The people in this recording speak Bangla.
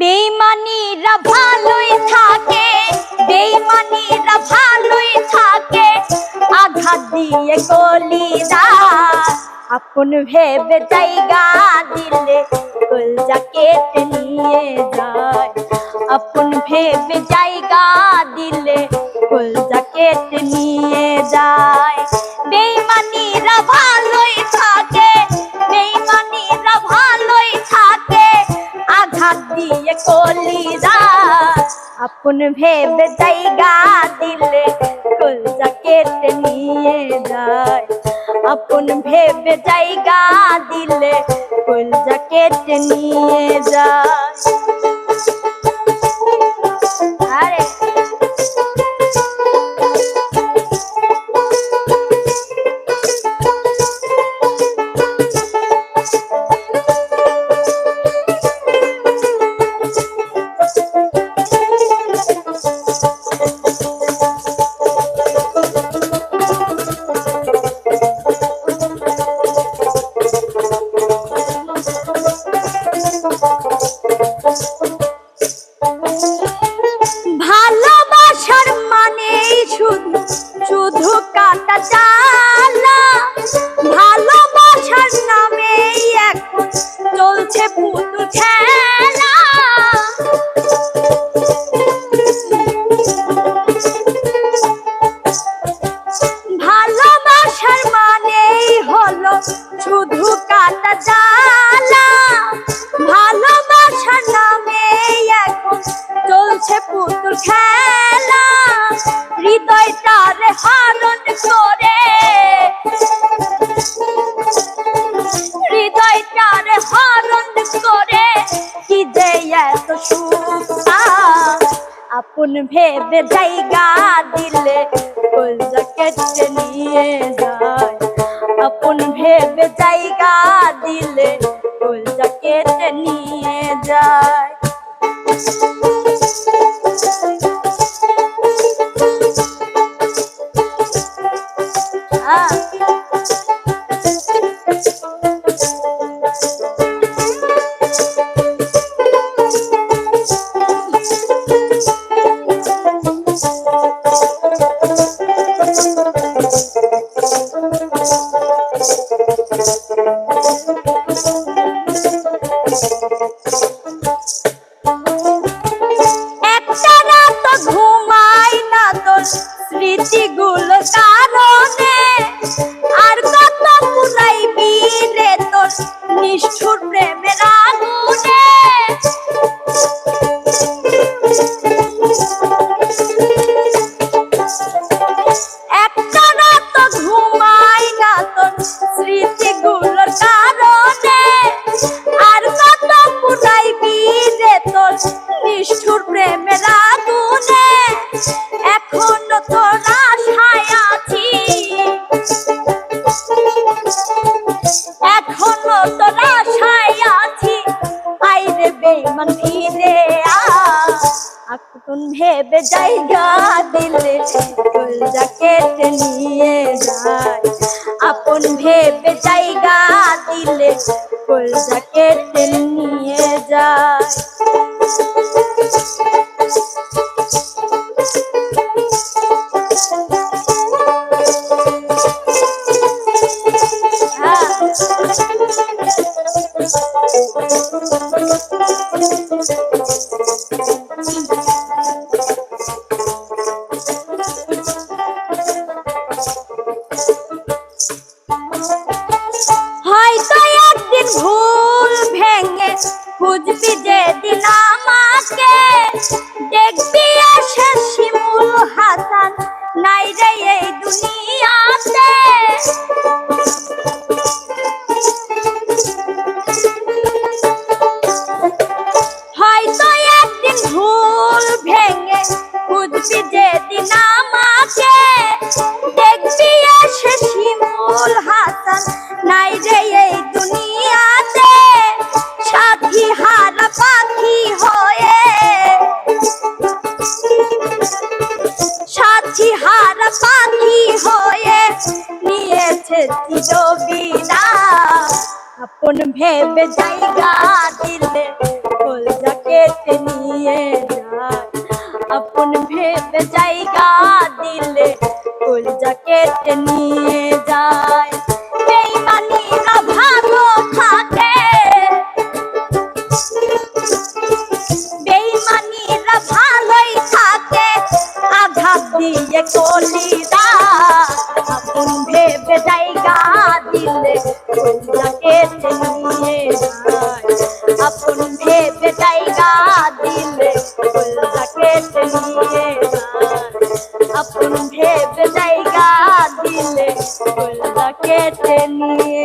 বেইমানিরা ভালোই থাকে, বেইমানিরা ভালোই থাকে। আঘাত দিয়ে কলিদা আপন ভেবে জায়গা দিলে কলজা কেটে নিয়ে যায়। আপন ভেবে জায়গা দিলে কলজা কেটে নিয়ে যায়। আপন ভেবে জায়গা দিলে কলজা কেটে নিয়ে যায়। আপন ভেবে জায়গা দিলে কলজা কেটে নিয়ে যায়। শুধু কাটা ভালোবাসার নামে চলছে পুতুল খেলা। হৃদয়টারে হরণ করে আপন ভেবে জায়গা দিলে কলজা কেটে নিয়ে যায় আপন ভেবে জায়গা দিলে কলজা কেটে নিয়ে যায় আহ নিষ্ঠুর প্রেমের আগুনে, এখনও তোর আশায় আছি। এখনও তোর আশায় আছি। আইরে বেমান ফিরে আকুন ভেবে জায়গা দিলে কলজা কেটে নিয়ে যায়। আপন ভেবে জায়গা দিলে কলজা কেটে Thank you. খুঁজবি যেদিন আমাকে দেখবি এসে শিমুল হাসান, নাই রে এই দুনিয়াতে সাথী হারা পাখি হয়ে। সাথী হারা পাখি হয়ে নিয়েছে চিরবিনা আপন ভেবে জায়গা দিলে কলজা কেটে নিয়ে যায়। আপন ভেবে জায়গা দিলে কলজা কেটে নিয়ে যায়। বেইমানিরা ভালো থাকে বেইমানিরা ভালোই থাকে, আঘাত দিয়ে কলিরা আপন ভেবে জায়গা দিলে কলজা যায় আপন ভেবে জায়গা দিলে কেটে নিয়ে